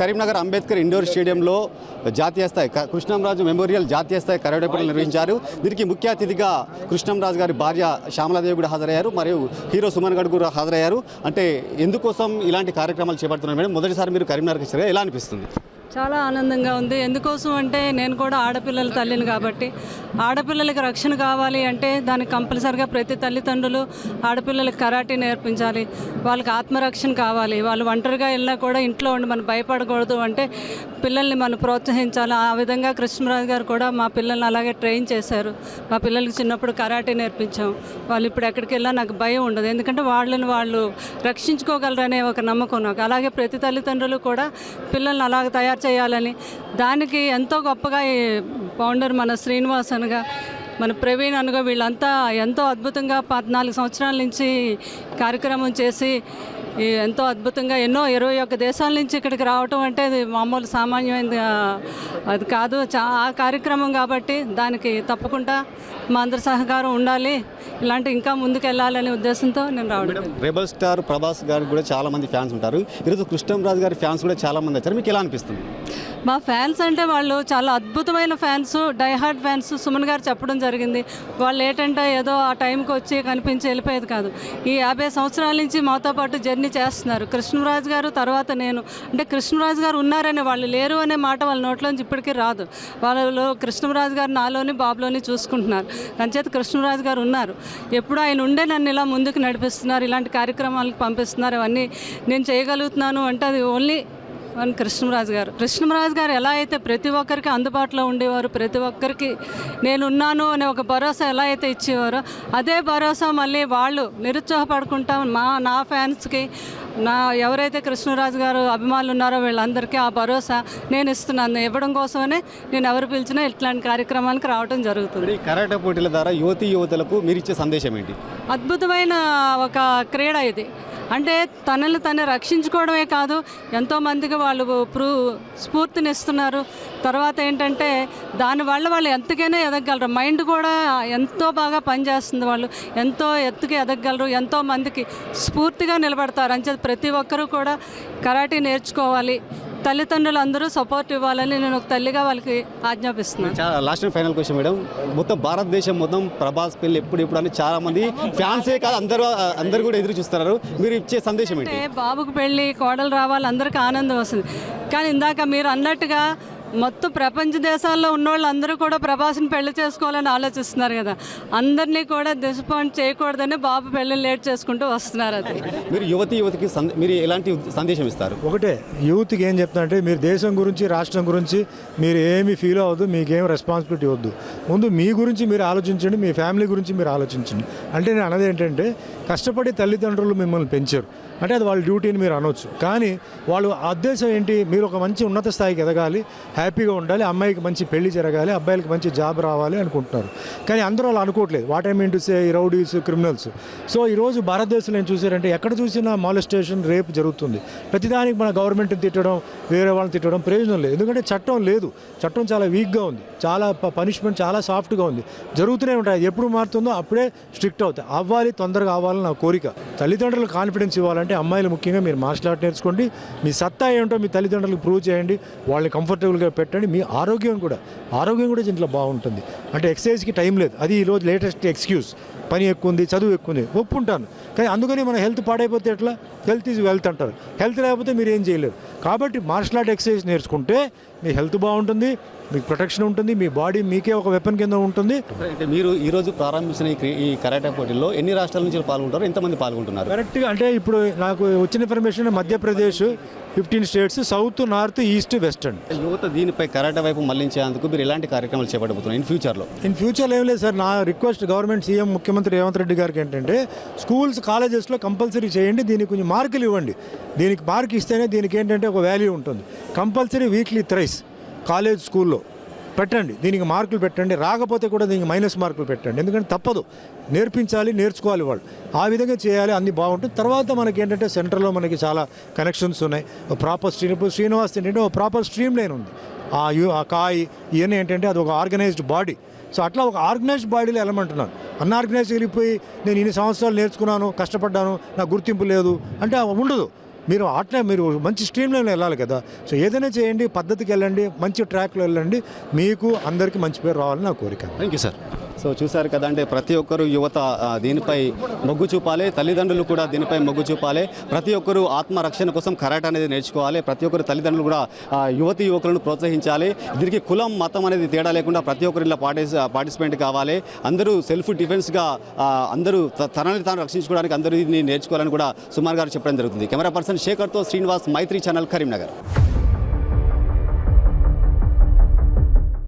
Karimnagar Ambedkar indoor స్టేడియంలో జాతీయ స్థాయి క- కృష్ణంరాజు మెమోరియల్ జాతీయ స్థాయి కరోడే నిర్వహించారు. దీనికి ముఖ్య అతిథిగా కృష్ణంరాజు గారి భార్య శ్యామలాదేవి కూడా హాజరయ్యారు. మరియు హీరో సుమన్ గడ్ కూడా హాజరయ్యారు. అంటే ఎందుకోసం ఇలాంటి కార్యక్రమాలు చేపడుతున్నారు మేడం? మొదటిసారి మీరు కరీంనగర్కి వచ్చారు ఎలా అనిపిస్తుంది? చాలా ఆనందంగా ఉంది. ఎందుకోసం అంటే నేను కూడా ఆడపిల్లల తల్లిని కాబట్టి. ఆడపిల్లలకి రక్షణ కావాలి అంటే దానికి కంపల్సరిగా ప్రతి తల్లిదండ్రులు ఆడపిల్లలకి కరాటే నేర్పించాలి. వాళ్ళకి ఆత్మరక్షణ కావాలి. వాళ్ళు ఒంటరిగా వెళ్ళినా కూడా ఇంట్లో ఉండి మనం భయపడకూడదు అంటే పిల్లల్ని మనం ప్రోత్సహించాలి. ఆ విధంగా కృష్ణరాజు గారు కూడా మా పిల్లల్ని అలాగే ట్రైన్ చేశారు. మా పిల్లలకి చిన్నప్పుడు కరాటే నేర్పించాం. వాళ్ళు ఇప్పుడు ఎక్కడికి వెళ్ళినా నాకు భయం ఉండదు. ఎందుకంటే వాళ్ళని వాళ్ళు రక్షించుకోగలరనే ఒక నమ్మకం నాకు. అలాగే ప్రతి తల్లిదండ్రులు కూడా పిల్లల్ని అలాగే తయారు చేయాలని. దానికి ఎంతో గొప్పగా ఈ ఫౌండర్ మన శ్రీనివాస్ అనగా మన ప్రవీణ్ అనగా వీళ్ళంతా ఎంతో అద్భుతంగా పద్నాలుగు సంవత్సరాల నుంచి కార్యక్రమం చేసి ఎంతో అద్భుతంగా ఎన్నో ఇరవై ఒక్క దేశాల నుంచి ఇక్కడికి రావటం అంటే అది మామూలు సామాన్యమైనది ఆ, అది కాదు. చా ఆ కార్యక్రమం కాబట్టి దానికి తప్పకుండా మా అందరి సహకారం ఉండాలి. ఇలాంటి ఇంకా ముందుకు వెళ్ళాలనే ఉద్దేశంతో నేను రావడం రెబల్ స్టార్ ప్రభాస్ గారికి కూడా చాలా మంది ఫ్యాన్స్ ఉంటారు. ఈరోజు కృష్ణంరాజు గారి ఫ్యాన్స్ కూడా చాలా మంది వచ్చారు. మీకు ఎలా అనిపిస్తుంది? మా ఫ్యాన్స్ అంటే వాళ్ళు చాలా అద్భుతమైన ఫ్యాన్స్ డైహార్డ్ ఫ్యాన్స్. సుమన్ గారు చెప్పడం జరిగింది. వాళ్ళు ఏంటంటే ఏదో ఆ టైంకి వచ్చి కనిపించి వెళ్ళిపోయేది కాదు. ఈ యాభై సంవత్సరాల నుంచి మాతో పాటు జర్నీ చేస్తున్నారు. కృష్ణరాజు గారు తర్వాత నేను. అంటే కృష్ణరాజు గారు ఉన్నారని వాళ్ళు లేరు అనే మాట వాళ్ళ నోట్లోంచి ఇప్పటికీ రాదు. వాళ్ళు కృష్ణరాజు గారు నాలోని బాబులోని చూసుకుంటున్నారు. అంచేత కృష్ణరాజు గారు ఉన్నారు. ఎప్పుడు ఆయన ఉండే నన్ను ఇలా ముందుకు నడిపిస్తున్నారు ఇలాంటి కార్యక్రమాలకు పంపిస్తున్నారు అవన్నీ నేను చేయగలుగుతున్నాను అంటే అది ఓన్లీ వన్ కృష్ణరాజు గారు. కృష్ణరాజు గారు ఎలా అయితే ప్రతి ఒక్కరికి అందుబాటులో ఉండేవారు ప్రతి ఒక్కరికి నేనున్నాను అనే ఒక భరోసా ఎలా అయితే ఇచ్చేవారో అదే భరోసా మళ్ళీ వాళ్ళు నిరుత్సాహపడుకుంటా మా నా ఫ్యాన్స్కి నా ఎవరైతే కృష్ణరాజు గారు అభిమానులు ఉన్నారో వీళ్ళందరికీ ఆ భరోసా నేను ఇస్తున్నాను. ఇవ్వడం కోసమనే నేను ఎవరు పిలిచినా ఇట్లాంటి కార్యక్రమానికి రావడం జరుగుతుంది. కరాటే పోటీల ద్వారా యువతి యువతులకు మీరు ఇచ్చే సందేశం ఏంటి? అద్భుతమైన ఒక క్రీడ ఇది. అంటే తనని తను రక్షించుకోవడమే కాదు ఎంతోమందికి వాళ్ళు ప్రూ స్ఫూర్తినిస్తున్నారు. తర్వాత ఏంటంటే దానివల్ల వాళ్ళు ఎంతకైనా ఎదగలరు మైండ్ కూడా ఎంతో బాగా పనిచేస్తుంది వాళ్ళు. ఎంతో ఎత్తుకి ఎదగలరు ఎంతో మందికి స్ఫూర్తిగా నిలబడతారు. అంచేది ప్రతి ఒక్కరూ కూడా కరాటే నేర్చుకోవాలి. తల్లిదండ్రులు అందరూ సపోర్ట్ ఇవ్వాలని నేను ఒక తల్లిగా వాళ్ళకి ఆజ్ఞాపిస్తున్నాను. చాలా last and final question madam మొత్తం భారతదేశం మొత్తం ప్రభాస్ పెళ్ళి ఎప్పుడు ఎప్పుడు అని చాలా మంది ఫ్యాన్సే కాదు అందరూ అందరు కూడా ఎదురు చూస్తున్నారు. మీరు ఇచ్చే సందేశం ఏంటి? బాబుకు పెళ్ళి కోడలు రావాలి అందరికీ ఆనందం వస్తుంది. కానీ ఇందాక మీరు అన్నట్టుగా మొత్తం ప్రపంచ దేశాల్లో ఉన్నోళ్ళు అందరూ కూడా ప్రభాస్ని పెళ్ళి చేసుకోవాలని ఆలోచిస్తున్నారు కదా. అందరినీ కూడా డిసప్పాయింట్ చేయకూడదని బాబు పెళ్ళి లేట్ చేసుకుంటూ వస్తున్నారు అది. మీరు యువతి యువతికి మీరు ఎలాంటి సందేశం ఇస్తారు? ఒకటే యూత్కి ఏం చెప్తా అంటే మీరు దేశం గురించి రాష్ట్రం గురించి మీరు ఏమి ఫీల్ అవ్వద్దు మీకేం రెస్పాన్సిబిలిటీ వద్దు ముందు మీ గురించి మీరు ఆలోచించండి మీ ఫ్యామిలీ గురించి మీరు ఆలోచించండి. అంటే నేను అన్నది ఏంటంటే కష్టపడి తల్లిదండ్రులు మిమ్మల్ని పెంచారు. అంటే అది వాళ్ళ డ్యూటీని మీరు అనొచ్చు. కానీ వాళ్ళు ఉద్దేశం ఏంటి? మీరు ఒక మంచి ఉన్నత స్థాయికి ఎదగాలి హ్యాపీగా ఉండాలి అమ్మాయికి మంచి పెళ్ళి జరగాలి అబ్బాయిలకి మంచి జాబ్ రావాలి అనుకుంటున్నారు. కానీ అందరూ వాళ్ళు అనుకోవట్లేదు. What I mean to say rowdies criminals so ఈరోజు భారతదేశంలో ఏం చూసారంటే ఎక్కడ చూసినా మాలెస్టేషన్ రేపు జరుగుతుంది. ప్రతిదానికి మన గవర్నమెంట్ని తిట్టడం వేరే వాళ్ళని తిట్టడం ప్రయోజనం లేదు. ఎందుకంటే చట్టం లేదు. చట్టం చాలా వీక్గా ఉంది. చాలా పనిష్మెంట్ చాలా సాఫ్ట్గా ఉంది. జరుగుతూనే ఉంటాయి. ఎప్పుడు మారుతుందో అప్పుడే స్ట్రిక్ట్ అవుతాయి. అవ్వాలి తొందరగా అవ్వాలని నా కోరిక. తల్లిదండ్రులు కాన్ఫిడెన్స్ ఇవ్వాలంటే అంటే అమ్మాయిలు ముఖ్యంగా మీరు మార్షల్ ఆర్ట్ నేర్చుకోండి. మీ సత్తా ఏంటో మీ తల్లిదండ్రులకు ప్రూవ్ చేయండి. వాళ్ళని కంఫర్టబుల్గా పెట్టండి. మీ ఆరోగ్యం కూడా ఆరోగ్యం కూడా దీంట్లో బాగుంటుంది. అంటే ఎక్సర్సైజ్కి టైం లేదు. అది ఈరోజు లేటెస్ట్ ఎక్స్క్యూజ్. పని ఎక్కువ ఉంది చదువు ఎక్కువ ఉంది. ఒప్పుకుంటాను. కానీ అందుకని మన హెల్త్ పాడైపోతే ఎట్లా? హెల్త్ ఈజ్ వెల్త్ అంటారు. హెల్త్ లేకపోతే మీరు ఏం చేయలేరు. కాబట్టి మార్షల్ ఆర్ట్ ఎక్సర్సైజ్ నేర్చుకుంటే మీ హెల్త్ బాగుంటుంది. మీకు ప్రొటెక్షన్ ఉంటుంది మీ బాడీ మీకే ఒక వెపన్ కింద ఉంటుంది. అంటే మీరు ఈ రోజు ప్రారంభించిన ఈ క్రీ- ఈ కరాటే పోటీల్లో ఎన్ని రాష్ట్రాల నుంచి పాల్గొంటారు? ఎంతమంది పాల్గొంటున్నారు? కరెక్ట్గా అంటే ఇప్పుడు నాకు వచ్చిన information Madhya Pradesh fifteen states south north east western యువత దీనిపై కరాటే వైపు మళ్ళించేందుకు మీరు ఎలాంటి కార్యక్రమాలు చేపట్టబోతున్నారు? ఇన్ ఫ్యూచర్లో ఇన్ ఫ్యూచర్లో ఏం లేదు సార్ నా రిక్వెస్ట్ గవర్నమెంట్ సీఎం ముఖ్యమంత్రి రేవంత్ రెడ్డి గారికి ఏంటంటే స్కూల్స్ కాలేజెస్లో కంపల్సరీ చేయండి దీనికి కొంచెం మార్కులు ఇవ్వండి. దీనికి మార్క్ ఇస్తేనే దీనికి ఏంటంటే ఒక వాల్యూ ఉంటుంది. కంపల్సరీ వీక్లీ థ్రైస్ కాలేజ్ స్కూల్లో పెట్టండి దీనికి మార్కులు పెట్టండి రాకపోతే కూడా దీనికి మైనస్ మార్కులు పెట్టండి. ఎందుకంటే తప్పదు. నేర్పించాలి నేర్చుకోవాలి వాళ్ళు. ఆ విధంగా చేయాలి అన్ని బాగుంటుంది. తర్వాత మనకి ఏంటంటే సెంటర్లో మనకి చాలా కనెక్షన్స్ ఉన్నాయి. ప్రాపర్ స్ట్రీమ్ ఇప్పుడు శ్రీనివాస్ ఏంటంటే ఒక ప్రాపర్ స్ట్రీమ్ లైన్ ఉంది. ఆ యు ఆ కాయ్ ఇవన్నీ ఏంటంటే అది ఒక ఆర్గనైజ్డ్ బాడీ సో అట్లా ఒక ఆర్గనైజ్డ్ బాడీలో వెళ్ళమంటున్నాను అన్ఆర్గనైజ్ వెళ్ళిపోయి నేను ఇన్ని సంవత్సరాలు నేర్చుకున్నాను కష్టపడ్డాను నాకు గుర్తింపు లేదు. అంటే ఉండదు. మీరు అట్లా మీరు మంచి స్ట్రీమ్ లైన్లో వెళ్ళాలి కదా. సో ఏదైనా చేయండి పద్ధతికి వెళ్ళండి మంచి ట్రాక్లో వెళ్ళండి మీకు అందరికీ మంచి పేరు రావాలని నా కోరిక. థ్యాంక్ యూ సార్ సో చూశారు కదా అంటే ప్రతి ఒక్కరు యువత దీనిపై మొగ్గు చూపాలి తల్లిదండ్రులు కూడా దీనిపై మొగ్గు చూపాలి. ప్రతి ఒక్కరు ఆత్మరక్షణ కోసం కరాట అనేది నేర్చుకోవాలి. ప్రతి ఒక్కరు తల్లిదండ్రులు కూడా యువతి యువకులను ప్రోత్సహించాలి. దీనికి కులం మతం అనేది తేడా లేకుండా ప్రతి ఒక్కరు ఇలా పార్టిసిపేట్ కావాలి. అందరూ సెల్ఫ్ డిఫెన్స్గా అందరూ త- తనని తాను రక్షించుకోవడానికి అందరూ దీన్ని నేర్చుకోవాలని కూడా సుమార్ గారు చెప్పడం జరుగుతుంది. కెమెరా పర్సన్ శేఖర్తో శ్రీనివాస్ మైత్రి ఛానల్ కరీంనగర్.